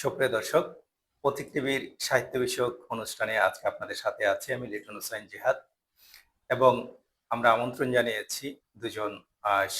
সুপ্রিয় দর্শক পথিক টিভির সাহিত্য বিষয়ক অনুষ্ঠানে আজকে আপনাদের সাথে আছি আমি লিটন হোসাইন জিহাদ এবং আমরা আমন্ত্রণ জানিয়েছি দুজন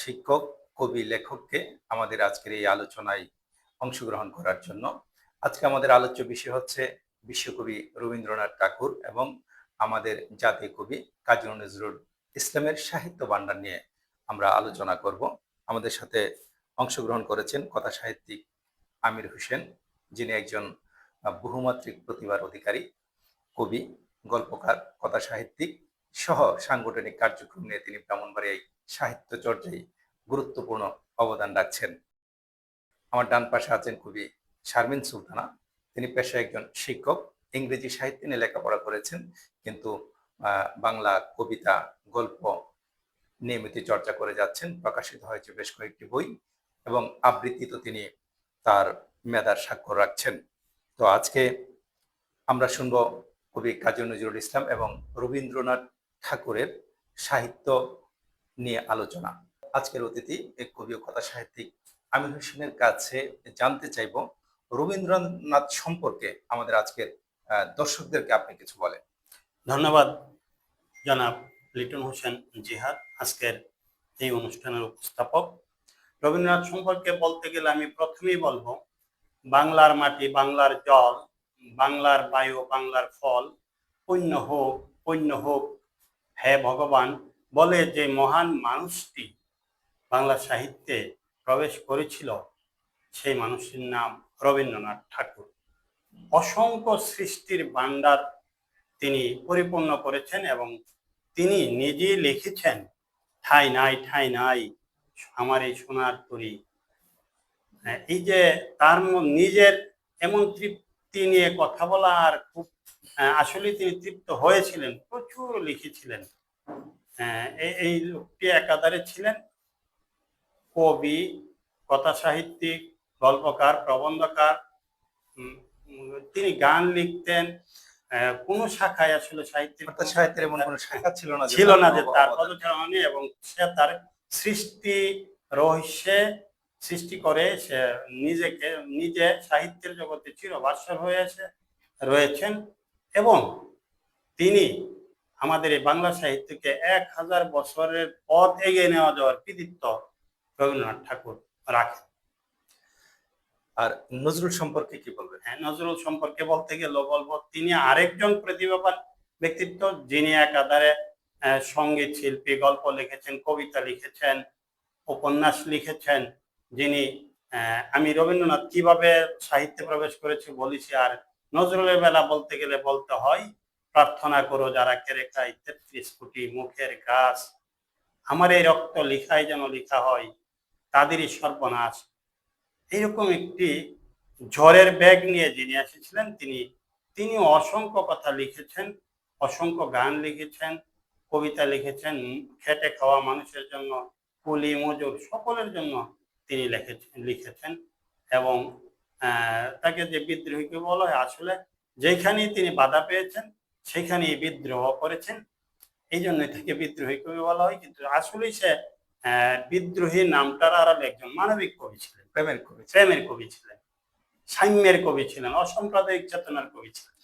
শিক্ষক, কবি, লেখককে আমাদের আজকের এই আলোচনায় অংশগ্রহণ করার জন্য। আজকে আমাদের আলোচ্য বিষয় হচ্ছে বিশ্বকবি রবীন্দ্রনাথ ঠাকুর এবং আমাদের জাতীয় কবি কাজী নজরুল ইসলামের সাহিত্য ভাণ্ডার নিয়ে আমরা আলোচনা করব। আমাদের সাথে অংশগ্রহণ করেছেন কথা সাহিত্যিক আমির হোসেন। যিনি একজন বহুমাত্রিক প্রতিভার অধিকারী, কবি, গল্পকার, কথা সাহিত্যিক সহ সাংগঠনিক কার্যক্রম নিয়ে তিনি ব্রাহ্মণবাড়িয়ায় সাহিত্য চর্চায় গুরুত্বপূর্ণ অবদান রাখছেন। আমার ডান পাশে আছেন কবি শারমিন সুলতানা। তিনি পেশায় একজন শিক্ষক, ইংরেজি সাহিত্য নিয়ে লেখাপড়া করেছেন, কিন্তু বাংলা কবিতা, গল্প নিয়মিত চর্চা করে যাচ্ছেন। প্রকাশিত হয়েছে বেশ কয়েকটি বই এবং আবৃত্তিতে তিনি তার মেধার স্বাক্ষর রাখছেন। তো আজকে আমরা শুনব কবি কাজী নজরুল ইসলাম এবং রবীন্দ্রনাথ ঠাকুরের সাহিত্য নিয়ে আলোচনা। আজকের অতিথি কবি ও কথা সাহিত্যিক আমির হোসেনের কাছে জানতে চাইব, রবীন্দ্রনাথ সম্পর্কে আমাদের আজকের দর্শকদেরকে আপনি কিছু বলেন। ধন্যবাদ জনাব লিটন হোসেন জিহাদ, আজকের এই অনুষ্ঠানের উপস্থাপক। রবীন্দ্রনাথ সম্পর্কে বলতে গেলে আমি প্রথমেই বলব বাংলার মাটি, বাংলার জল, বাংলার বায়ু, বাংলার ফল, পুণ্য হোক পুণ্য হোক, হে ভগবান, বলে যে মহান মানুষটি বাংলা সাহিত্যে প্রবেশ করেছিল, সেই মানুষটির নাম রবীন্দ্রনাথ ঠাকুর। অসংখ্য সৃষ্টির ভাণ্ডার তিনি পরিপূর্ণ করেছেন এবং তিনি নিজেই লিখেছেন, ঠাই নাই ঠাই নাই, আমার এই সোনার তরী এই যে তার নিজের এমন তৃপ্তি নিয়ে কথা বলা আর খুব আসলে তিনি তৃপ্ত হয়েছিলেন প্রচুর লিখেছিলেন। হ্যাঁ, এই- লোকটি একাধারে ছিলেন কবি কথা সাহিত্যিক গল্পকার প্রবন্ধকার তিনি গান লিখতেন আহ, কোনো শাখায় আসলে সাহিত্যের সাহিত্যের এমন কোনো শাখা ছিল না ছিল না যে তার পদচারণা এবং সে তার সৃষ্টি রহস্যে সৃষ্টি করে সে নিজেকে নিজে সাহিত্যের জগতে চিরভাস্বর হয়েছে রয়েছেন এবং তিনি আমাদের এই বাংলা সাহিত্যকে এক হাজার বছরের পথ এগিয়ে নেওয়া যাওয়ার কৃতিত্ব রবীন্দ্রনাথ ঠাকুর রাখেন। আর নজরুল সম্পর্কে কি বলবেন? হ্যাঁ, নজরুল সম্পর্কে বলতে গেলে বলব তিনি আরেকজন প্রতিভাবান ব্যক্তিত্ব যিনি একাধারে সংগীত শিল্পী গল্প লিখেছেন কবিতা লিখেছেন উপন্যাস লিখেছেন যিনি আমি রবীন্দ্রনাথ কীভাবে সাহিত্যে প্রবেশ করেছি বলেছি, আর নজরুলের বেলা বলতে গেলে বলতে হয়, প্রার্থনা করো যারা কেড়ে খায় তেত্রিশ কোটি মুখের গাছ আমার এই রক্ত লিখাই যেন লিখা হয়, তাদেরই সর্বনাশ। এইরকম একটি ঝড়ের ব্যাগ নিয়ে যিনি এসেছিলেন, তিনি তিনি অসংখ্য কথা লিখেছেন, অসংখ্য গান লিখেছেন, কবিতা লিখেছেন, খেটে খাওয়া মানুষের জন্য, কুলি, মজুর, সকলের জন্য তিনি লিখেছেন এবং তাকে যে বিদ্রোহীকে বলা হয় আসলে যেখানেই তিনি বাধা পেয়েছেন সেখানেই বিদ্রোহ করেছেন। এই জন্যই তাকে বিদ্রোহী কবি বলা হয়। কিন্তু আসলেই সে বিদ্রোহী নামটার আড়ালে একজন মানবিক কবি ছিলেন। প্রেমের কবি প্রেমের কবি ছিলেন। সাম্যের কবি ছিলেন অসাম্প্রদায়িক চেতনার কবি ছিলেন।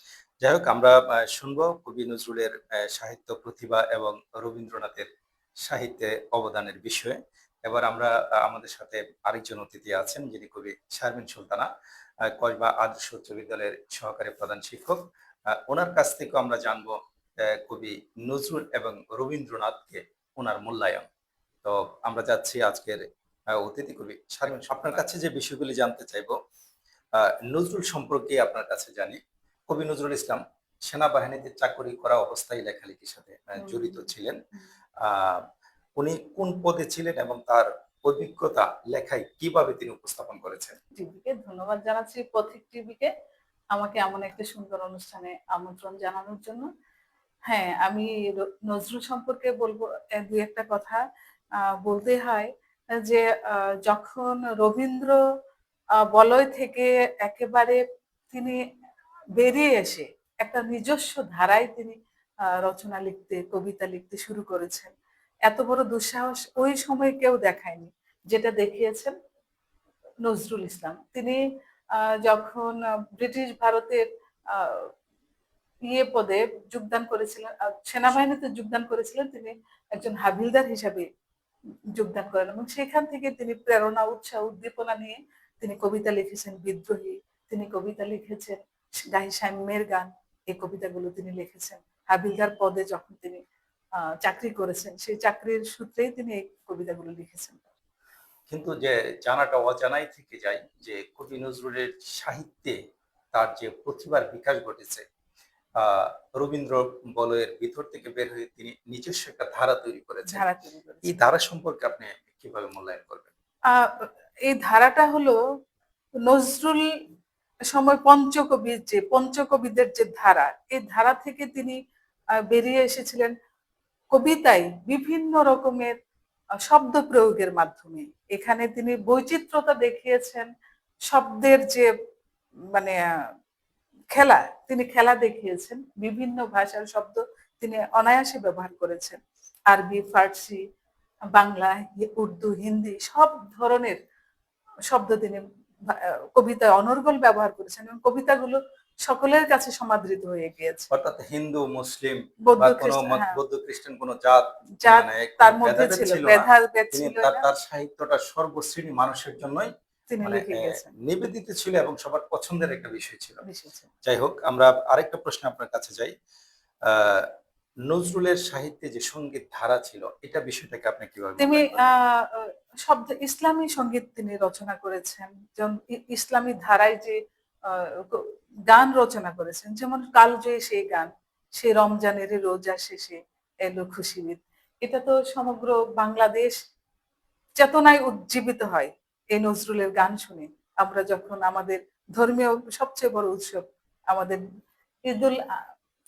যাই হোক আমরা শুনব কবি নজরুলের সাহিত্য প্রতিভা এবং রবীন্দ্রনাথের সাহিত্যে অবদানের বিষয়ে। এবার আমরা আমাদের সাথে আরেকজন অতিথি আছেন যিনি কবি শারমিন সুলতানা কসবা আদর্শ উচ্চ বিদ্যালয়ের সহকারী প্রধান শিক্ষক। ওনার কাছ থেকে আমরা জানব কবি নজরুল এবং রবীন্দ্রনাথকে ওনার মূল্যায়ন। তো আমরা যাচ্ছি আজকের অতিথি কবি শারমিন আপনার কাছে যে বিষয়গুলি জানতে চাইব আহ, নজরুল সম্পর্কে আপনার কাছে জানি। কবি নজরুল ইসলাম সেনাবাহিনীতে চাকরি করা অবস্থায় লেখালেখির সাথে জড়িত ছিলেন। আহ, উনি কোন পদে ছিলেন এবং তার অভিজ্ঞতা লেখায় কীভাবে তিনি উপস্থাপন করেছেন? টিভিকে ধন্যবাদ জানাচ্ছি পথিক টিভিকে আমাকে এমন একটা সুন্দর অনুষ্ঠানে আমন্ত্রণ জানানোর জন্য। হ্যাঁ আমি নজরুল সম্পর্কে বলব দু একটা কথা বলতে হয় যে যখন রবীন্দ্র বলয় থেকে একেবারে তিনি বেরিয়ে এসে একটা নিজস্ব ধারায় তিনি রচনা লিখতে, কবিতা লিখতে শুরু করেছেন। এত বড় দুঃসাহস ওই সময় কেউ দেখায়নি। যেটা দেখিয়েছেন নজরুল ইসলাম। তিনি যখন ব্রিটিশ ভারতের ইয়ে পদে যোগদান করেছিলেন সেনাবাহিনীতে যোগদান করেছিলেন, তিনি একজন হাবিলদার হিসাবে যোগদান করেন এবং সেখান থেকে তিনি প্রেরণা, উৎসাহ, উদ্দীপনা নিয়ে তিনি কবিতা লিখেছেন, বিদ্রোহী। তিনি কবিতা লিখেছেন গাহি সাম্যের গান এই কবিতাগুলো তিনি লিখেছেন। হাবিলদার পদে যখন তিনি চাকরি করেছেন। সেই চাকরির সূত্রেই তিনি এই কবিতাগুলো লিখেছেন। কিন্তু যে জানাটা অজানাই থেকে যায় যে কবি নজরুলের সাহিত্যে তার যে প্রতিভার বিকাশ ঘটেছে রবীন্দ্র বলয়ের ভিতর থেকে বের হয়ে তিনি নিজস্ব একটা ধারা তৈরি করেছেন। এই ধারা সম্পর্কে আপনি কীভাবে মূল্যায়ন করবেন? আহ, এই ধারাটা হলো নজরুল সময় পঞ্চকবির যে পঞ্চকবিদের যে ধারা এই ধারা থেকে তিনি বেরিয়ে এসেছিলেন কবিতায় বিভিন্ন রকমের শব্দ প্রয়োগের মাধ্যমে। এখানে তিনি বৈচিত্র্যতা দেখিয়েছেন, শব্দের যে মানে খেলা, তিনি খেলা দেখিয়েছেন, বিভিন্ন ভাষার শব্দ তিনি অনায়াসে ব্যবহার করেছেন। আরবি, ফার্সি, বাংলা উর্দু, হিন্দি, সব ধরনের শব্দ তিনি কবিতায় অনর্গল ব্যবহার করেছেন এবং কবিতাগুলো সকলের কাছে সমাদৃত হয়ে গিয়েছে। অর্থাৎ হিন্দু মুসলিম বা কোনো হ্যাঁ, বৌদ্ধ খ্রিস্টান কোনো জাত জাত মানে তার মধ্যে ছিল ভেদাভেদ ছিল তার সাহিত্যটা সর্বশ্রেণী মানুষের জন্যই মানে নিবেদিত ছিল এবং সবার পছন্দের একটা বিষয় ছিল। যাই হোক আমরা আরেকটা প্রশ্ন আপনার কাছে যাই। আহ, নজরুলের সাহিত্যে যে সংগীত ধারা ছিল এটা বিষয়টাকে আপনি কীভাবে তিনি শব্দ ইসলামী সংগীত তিনি রচনা করেছেন। যেমন ইসলামী ধারায় যে গান রচনা করেছেন। যেমন কালজয়ী সেই গান, সে রমজানের রোজা শেষে এলো খুশিবিদ এটা তো সমগ্র বাংলাদেশ চেতনায় উজ্জীবিত হয় এই নজরুলের গান শুনে। আমরা যখন আমাদের ধর্মীয় সবচেয়ে বড় উৎসব, আমাদের ঈদুল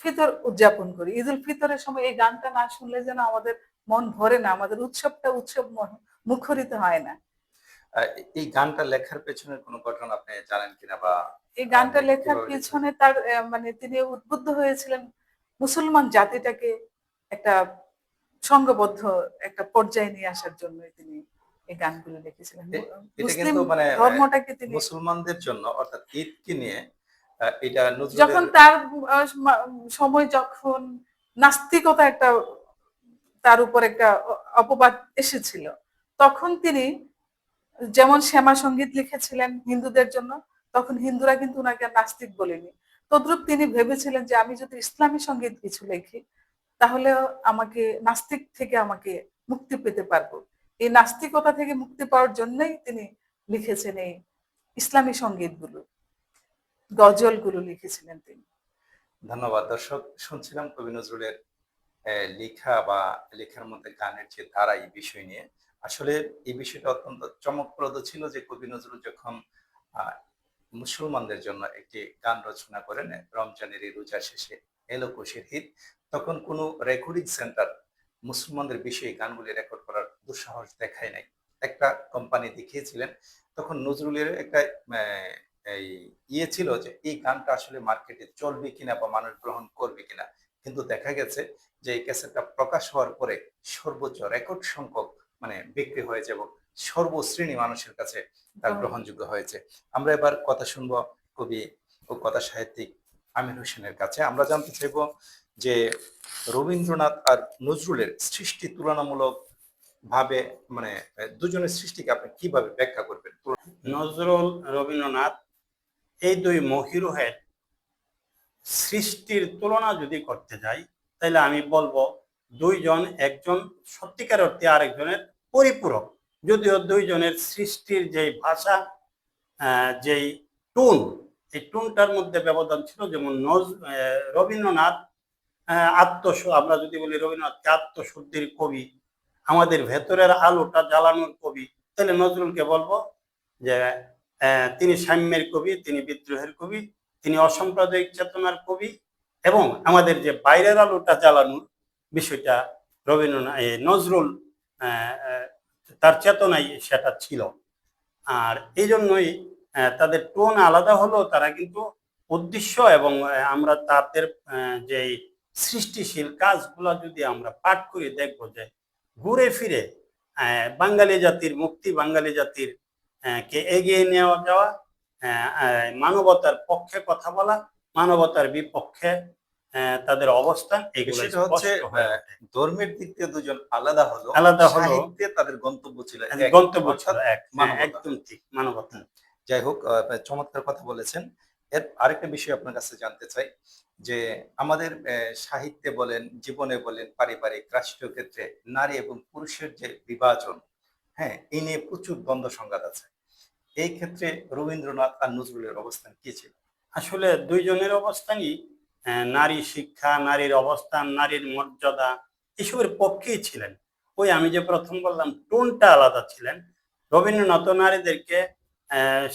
ফিতর উদযাপন করি। ঈদুল ফিতরের সময় এই গানটা না শুনলে যেন আমাদের মন ভরে না, আমাদের উৎসবটা উৎসব মুখরিত হয় না। এই গানটা লেখার পেছনে কোনো ঘটনা আপনি জানেন কিনা বা এই গানটা লেখার পেছনে তার মানে তিনি উদ্বুদ্ধ হয়েছিলেন মুসলমান জাতিটাকে একটা সংঘবদ্ধ একটা পর্যায়ে নিয়ে আসার জন্য তিনি এই গানগুলো লিখেছিলেন। এটা কিন্তু মানে ধর্মটাকে তিনি মুসলমানদের জন্য অর্থাৎ ঈদকে নিয়ে এটা যখন তার সময় যখন নাস্তিকতা একটা তার উপর একটা অপবাদ এসেছিল তখন তিনি যেমন শ্যামা সংগীত লিখেছিলেন হিন্দুদের জন্য, তখন হিন্দুরা কিন্তু ওনাকে নাস্তিক বলেনি। তদ্রুপ তিনি ভেবেছিলেন যে আমি যদি ইসলামী সংগীত কিছু লিখি, তাহলে আমাকে নাস্তিক থেকে আমাকে মুক্তি পেতে পারব। এই নাস্তিকতা থেকে মুক্তি পাওয়ার জন্যই তিনি লিখেছেন এই ইসলামী সঙ্গীতগুলো, গজলগুলো লিখেছিলেন তিনি। ধন্যবাদ। দর্শক, শুনছিলাম কবি নজরুলের লেখা বা লেখার মধ্যে গানের যে ধারা এই বিষয় নিয়ে। আসলে এই বিষয়টা অত্যন্ত চমকপ্রদ ছিল যে কবি নজরুল যখন মুসলমানদের জন্য একটি গান রচনা করেন, রমজানের এই রোজা শেষে এলো কোষের হিত, তখন কোনো রেকর্ডিং সেন্টার মুসলমানদের বিষয়ে গানগুলি রেকর্ড করার দুঃসাহস দেখায় নাই। একটা কোম্পানি দেখিয়েছিলেন, তখন নজরুলের একটা এই ইয়ে ছিল যে এই গানটা আসলে মার্কেটে চলবে কিনা বা মানুষ গ্রহণ করবে কিনা। কিন্তু দেখা গেছে যে এই ক্যাসেটটা প্রকাশ হওয়ার পরে সর্বোচ্চ রেকর্ড সংখ্যক মানে বিক্রি হয়েছে এবং সর্বশ্রেণী মানুষের কাছে তার গ্রহণযোগ্য হয়েছে। আমরা এবার কথা শুনব কবি ও কথা সাহিত্যিক আমির হোসেনের কাছে। আমরা জানতে চাইব যে রবীন্দ্রনাথ আর নজরুলের সৃষ্টি তুলনামূলক ভাবে মানে দুজনের সৃষ্টিকে আপনি কীভাবে ব্যাখ্যা করবেন? নজরুল রবীন্দ্রনাথ এই দুই মহিরুহের সৃষ্টির তুলনা যদি করতে যাই তাহলে আমি বলব দুইজন একজন সত্যিকার অর্থে আরেকজনের পরিপূরক। যদিও দুইজনের সৃষ্টির যেই ভাষা যেই টুন এই টুনটার মধ্যে ব্যবধান ছিল যেমন নজ রবীন্দ্রনাথ আত্মস, আমরা যদি বলি রবীন্দ্রনাথকে আত্মশুদ্ধির কবি, আমাদের ভেতরের আলোটা জ্বালানোর কবি, তাহলে নজরুলকে বলব যে তিনি সাম্যের কবি, তিনি বিদ্রোহের কবি, তিনি অসাম্প্রদায়িক চেতনার কবি এবং আমাদের যে বাইরের আলোটা জ্বালানোর বিষয়টা রবীন্দ্রনাথ নজরুল তার চেতনায় সেটা ছিল। আর এই জন্যই তাদের টোন আলাদা হলেও তারা কিন্তু উদ্দেশ্য এবং আমরা তাদের যে সৃষ্টিশীল কাজগুলো যদি আমরা পাঠ করি দেখব যে ঘুরে ফিরে বাঙালি জাতির মুক্তি, বাঙালি জাতির কে এগিয়ে নেওয়া যাওয়া মানবতার পক্ষে কথা বলা, মানবতার বিপক্ষে তাদের অবস্থান হচ্ছে। ধর্মের দিক দিয়ে দুজন আলাদা হলো আলাদা হলো। তাদের গন্তব্য ছিল গন্তব্য ছিল এক হ্যাঁ, একদম ঠিক মানবতা। যাই হোক চমৎকার কথা বলেছেন। এর আরেকটা বিষয় আপনার কাছে জানতে চাই যে আমাদের সাহিত্যে বলেন জীবনে বলেন পারিবারিক রাষ্ট্রীয় ক্ষেত্রে নারী এবং পুরুষের যে বিভাজন হ্যাঁ এই নিয়ে প্রচুর দ্বন্দ্ব সংঘাত আছে। এই ক্ষেত্রে রবীন্দ্রনাথ আর নজরুলের অবস্থান কি ছিল? আসলে দুইজনের অবস্থানই নারী শিক্ষা, নারীর অবস্থান, নারীর মর্যাদা এসবের পক্ষেই ছিলেন। ওই আমি যে প্রথম বললাম, টোনটা আলাদা ছিলেন। রবীন্দ্রনাথ নারীদেরকে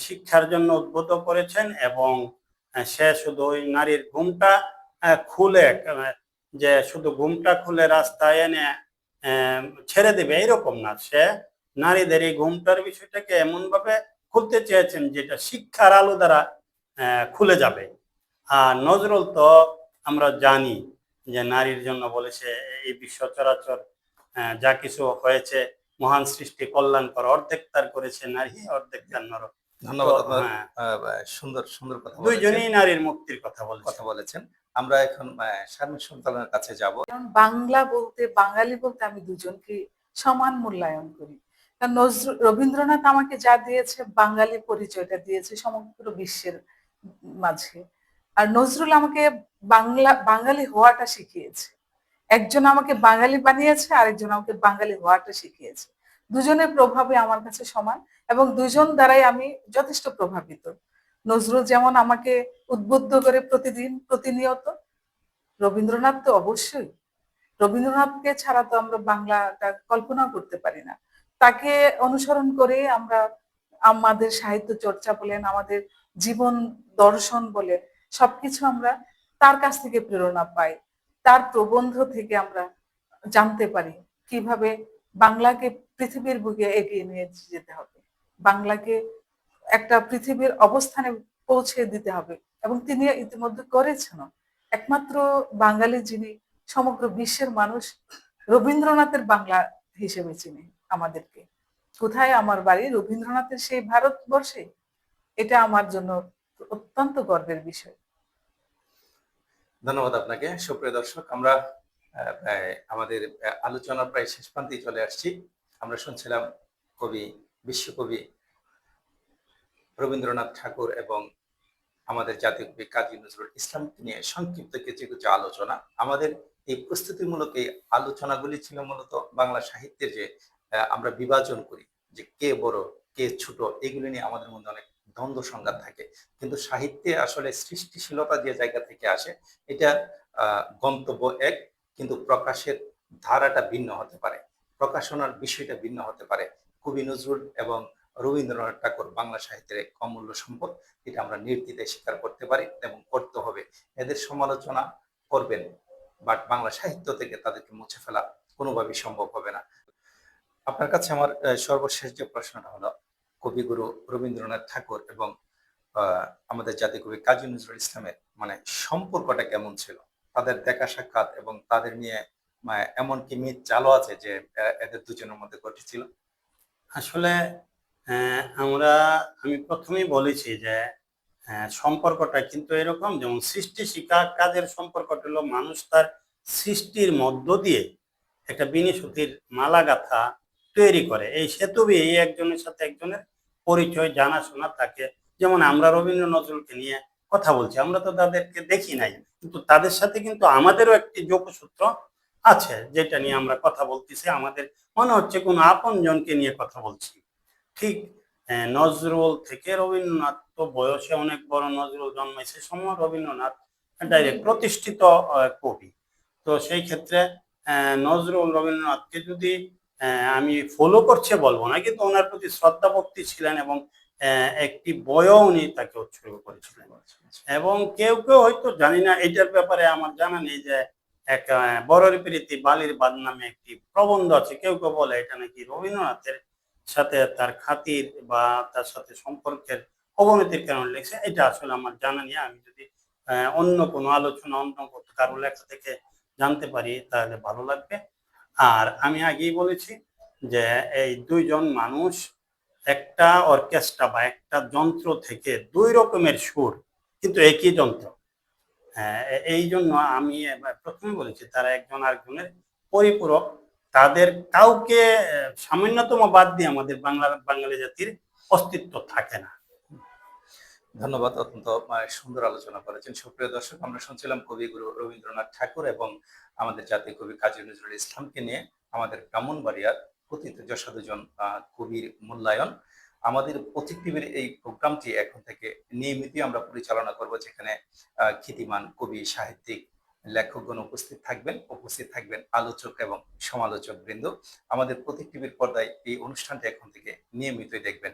শিক্ষার জন্য উদ্বুদ্ধ করেছেন এবং সে শুধু ওই নারীর ঘুমটা খুলে যে শুধু ঘুমটা খুলে রাস্তায় এনে ছেড়ে দেবে, এরকম না। সে নারীদের এই ঘুমটার বিষয়টাকে এমন ভাবে খুলতে চেয়েছেন যেটা শিক্ষার আলো দ্বারা খুলে যাবে। আর নজরুল তো আমরা জানি যে নারীর জন্য বলেছে এই বিশ্ব চরাচর আহ, যা কিছু হয়েছে মহান সৃষ্টি কল্যাণকর অর্ধেক তার করেছে নারী অর্ধেক তার নর ধন্যবাদ হ্যাঁ, সুন্দর সুন্দর কথা দুইজনেই নারীর মুক্তির কথা বলেছে কথা বলেছেন। আমরা এখন আহ, শারমিন সুলতানের কাছে যাব। কারণ বাংলা বলতে বাঙালি বলতে আমি দুজনকে সমান মূল্যায়ন করি। কারণ নজরুল রবীন্দ্রনাথ আমাকে যা দিয়েছে বাঙালি পরিচয়টা দিয়েছে সমগ্র বিশ্বের মাঝে। আর নজরুল আমাকে বাংলা, বাঙালি হওয়াটা শিখিয়েছে। একজন আমাকে বাঙালি বানিয়েছে, আরেকজন আমাকে বাঙালি হওয়াটা শিখিয়েছে। দুজনের প্রভাবে আমার কাছে সমান এবং দুজন দ্বারাই আমি যথেষ্ট প্রভাবিত। নজরুল যেমন আমাকে উদ্বুদ্ধ করে প্রতিদিন, প্রতিনিয়ত, রবীন্দ্রনাথ তো অবশ্যই। রবীন্দ্রনাথকে ছাড়া তো আমরা বাংলাটা কল্পনা করতে পারি না। তাকে অনুসরণ করে আমরা আমাদের সাহিত্য চর্চা বলেন, আমাদের জীবন দর্শন বলেন সবকিছু আমরা তার কাছ থেকে প্রেরণা পাই, তার প্রবন্ধ থেকে আমরা জানতে পারি কীভাবে বাংলাকে পৃথিবীর বুকে এগিয়ে নিয়ে যেতে হবে, বাংলাকে একটা পৃথিবীর অবস্থানে পৌঁছে দিতে হবে। এবং তিনি ইতিমধ্যে করেছেন একমাত্র বাঙালি যিনি সমগ্র বিশ্বের মানুষ, রবীন্দ্রনাথের বাংলা হিসেবে চিনে আমাদেরকে। কোথায় আমার বাড়ি? রবীন্দ্রনাথের সেই ভারতবর্ষে? এটা আমার জন্য অত্যন্ত গর্বের বিষয়। ধন্যবাদ আপনাকে। সুপ্রিয় দর্শক, আমরা আমাদের আলোচনা প্রায় শেষ প্রান্তে চলে আসছি। আমরা শুনছিলাম কবি, বিশ্বকবি রবীন্দ্রনাথ ঠাকুর এবং আমাদের জাতীয় কবি কাজী নজরুল ইসলামকে নিয়ে সংক্ষিপ্ত কিছু কিছু আলোচনা। আমাদের এই প্রস্তুতিমূলক এই আলোচনাগুলি ছিল মূলত বাংলা সাহিত্যের যে আমরা বিভাজন করি, যে কে বড়, কে ছোট, এগুলি নিয়ে আমাদের মধ্যে অনেক দ্বন্দ্ব সংঘাত থাকে। কিন্তু সাহিত্যে আসলে সৃষ্টিশীলতা যে জায়গা থেকে আসে, এটা গন্তব্য এক, কিন্তু প্রকাশের ধারাটা ভিন্ন হতে পারে। প্রকাশনার বিষয়টা ভিন্ন হতে পারে। কবি নজরুল এবং রবীন্দ্রনাথ ঠাকুর বাংলা সাহিত্যের এক অমূল্য সম্পদ এটা আমরা নির্দ্বিধায় স্বীকার করতে পারি এবং করতে হবে। এদের সমালোচনা করবেন, বাট বাংলা সাহিত্য থেকে তাদেরকে মুছে ফেলা কোনোভাবেই সম্ভব হবে না। আপনার কাছে আমার সর্বশেষ যে প্রশ্নটা হলো কবিগুরু রবীন্দ্রনাথ ঠাকুর এবং আমাদের জাতীয় কবি কাজী নজরুল ইসলামের মানে সম্পর্কটা কেমন ছিল? তাদের দেখা সাক্ষাৎ এবং তাদের নিয়ে মানে এমন কি মিথ চালু আছে যে এদের দুজনের মধ্যে ঘটেছিল? আসলে আমরা, আমি প্রথমেই বলেছি যে সম্পর্কটা কিন্তু এরকম যেমন সৃষ্টি শিক্ষা কাজের সম্পর্কটা হলো মানুষ তার সৃষ্টির মধ্য দিয়ে একটা বিনিশুতির মালা গাথা তৈরি করে। এই সেতু এই একজনের সাথে একজনের পরিচয়, জানাশোনা থাকে যেমন আমরা রবীন্দ্র নজরুলকে নিয়ে কথা বলছি, আমরা তো তাদেরকে দেখি নাই। কিন্তু তাদের সাথে কিন্তু আমাদেরও একটি যোগসূত্র আছে, যেটা নিয়ে আমরা কথা বলতেছি। আমাদের মনে হচ্ছে কোনো আপন জনকে নিয়ে কথা বলছি। ঠিক নজরুল থেকে রবীন্দ্রনাথ তো বয়সে অনেক বড় নজরুল জন্মেছে সময় রবীন্দ্রনাথ ডাইরেক্ট প্রতিষ্ঠিত কবি। তো সেই ক্ষেত্রে নজরুল রবীন্দ্রনাথকে যদি আমি ফলো করছে বলব না, কিন্তু ওনার প্রতি শ্রদ্ধা ভক্তি ছিলেন এবং একটি বয়ও উনি তাকে উৎসর্গ করেছিলেন। এবং কেউ কেউ হয়তো জানি না, এটার ব্যাপারে আমার জানা নেই যে এক বড়র প্রীতি বালির বাদ নামে একটি প্রবন্ধ আছে, কেউ কেউ বলে এটা নাকি রবীন্দ্রনাথের সাথে তার খাতির বা তার সাথে সম্পর্কের অবনতির কারণে লিখছে, এটা আসলে আমার জানা নেই। আমি যদি অন্য কোনো আলোচনা, অন্য কারও লেখা থেকে জানতে পারি, তাহলে ভালো লাগবে। আর আমি আগেই বলেছি যে এই দুইজন মানুষ একটা অর্কেস্ট্রা বা একটা যন্ত্র থেকে দুই রকমের সুর কিন্তু একই যন্ত্র। হ্যাঁ, এই জন্য আমি প্রথমে বলেছি তারা একজন আরেকজনের পরিপূরক। তাদের কাউকে সামান্যতম বাদ দিয়ে আমাদের বাংলা বাঙালি জাতির অস্তিত্ব থাকে না। ধন্যবাদ অত্যন্ত সুন্দর আলোচনা করেছেন। সুপ্রিয় দর্শক আমরা শুনছিলাম কবিগুরু রবীন্দ্রনাথ ঠাকুর এবং আমাদের জাতীয় কবি কাজী নজরুল ইসলামকে নিয়ে আমাদের ব্রাহ্মণবাড়িয়ার কথিত যশাদুজন আহ, কবির মূল্যায়ন। আমাদের পথিক টিভির এই প্রোগ্রামটি এখন থেকে নিয়মিতই আমরা পরিচালনা করব যেখানে খ্যাতিমান কবি সাহিত্যিক লেখকগণ উপস্থিত থাকবেন উপস্থিত থাকবেন আলোচক এবং সমালোচক বৃন্দ। আমাদের প্রতীক টিভির পর্দায় এই অনুষ্ঠানটি এখন থেকে নিয়মিতই দেখবেন।